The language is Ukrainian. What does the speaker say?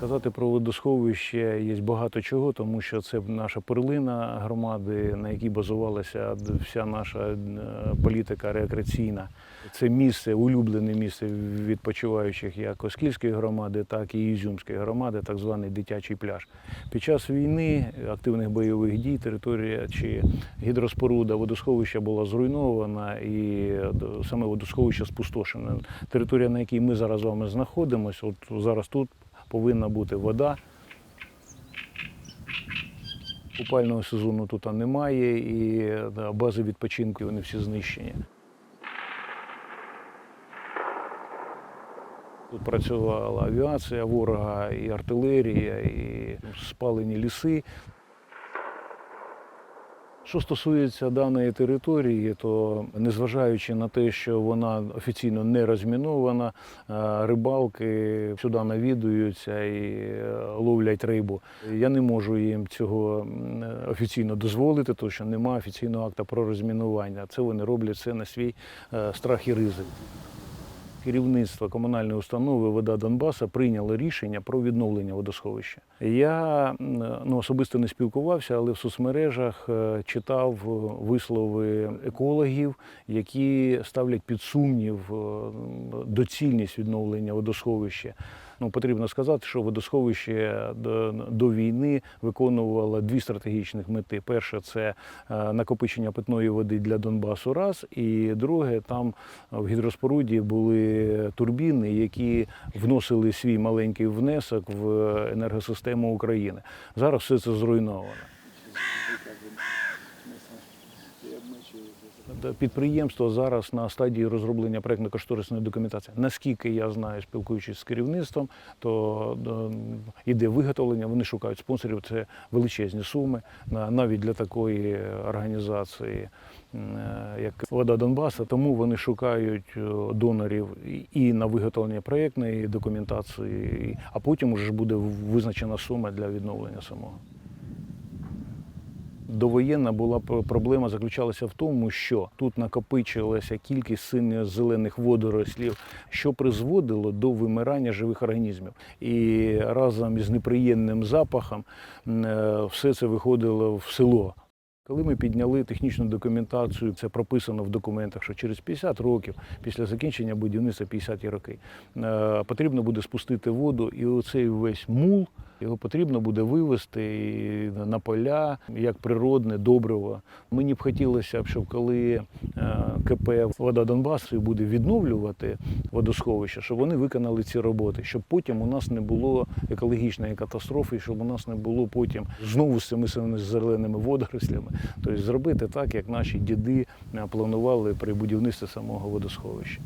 Сказати про водосховище є багато чого, тому що це наша перлина громади, на якій базувалася вся наша е, політика рекреаційна. Це місце, улюблене місце відпочиваючих як Оскільської громади, так і Ізюмської громади, так званий дитячий пляж. Під час війни, активних бойових дій, територія чи гідроспоруда водосховища була зруйнована і е, саме водосховище спустошене. Територія, на якій ми зараз з вами знаходимося, от зараз тут повинна бути вода. Купального сезону тут немає, і бази відпочинку вони всі знищені. Тут працювала авіація ворога, і артилерія, і спалені ліси. Що стосується даної території, то незважаючи на те, що вона офіційно не розмінована, е, рибалки сюди навідуються і е, ловлять рибу. Я не можу їм цього офіційно дозволити, тому що немає офіційного акта про розмінування. Це вони роблять це на свій е, страх і ризик. Керівництво комунальної установи Вода Донбаса прийняло рішення про відновлення водосховища. Я ну, особисто не спілкувався, але в соцмережах е, читав е, вислови екологів, які ставлять під сумнів е, доцільність відновлення водосховища. Ну, потрібно сказати, що водосховище до, до війни виконувало дві стратегічних мети. Перше це накопичення питної води для Донбасу, раз, і друге, там в гідроспоруді були турбіни, які вносили свій маленький внесок в енергосистему України. Зараз все це зруйновано. Підприємство зараз на стадії розроблення проєктно-кошторисної документації. Наскільки я знаю, спілкуючись з керівництвом, то е, іде виготовлення, вони шукають спонсорів. Це величезні суми на- навіть для такої організації, е, як Вода Донбаса. Тому вони шукають е, донорів і на виготовлення проєктної документації, а потім вже буде визначена сума для відновлення самого. Довоєнна була проблема заключалася в тому, що тут накопичилася кількість синьо-зелених водорослів, що призводило до вимирання живих організмів. І разом із неприємним запахом е, все це виходило в село. Коли ми підняли технічну документацію, це прописано в документах, що через 50 років після закінчення будівництва 50 роки е, потрібно буде спустити воду, і оцей весь мул його потрібно буде вивезти на поля як природне добриво. Мені б хотілося б, щоб коли е, КП Вода Донбасу буде відновлювати водосховище, щоб вони виконали ці роботи, щоб потім у нас не було екологічної катастрофи, щоб у нас не було потім знову з цими самими зеленими водорослями. Тобто зробити так, як наші діди е, планували при будівництві самого водосховища.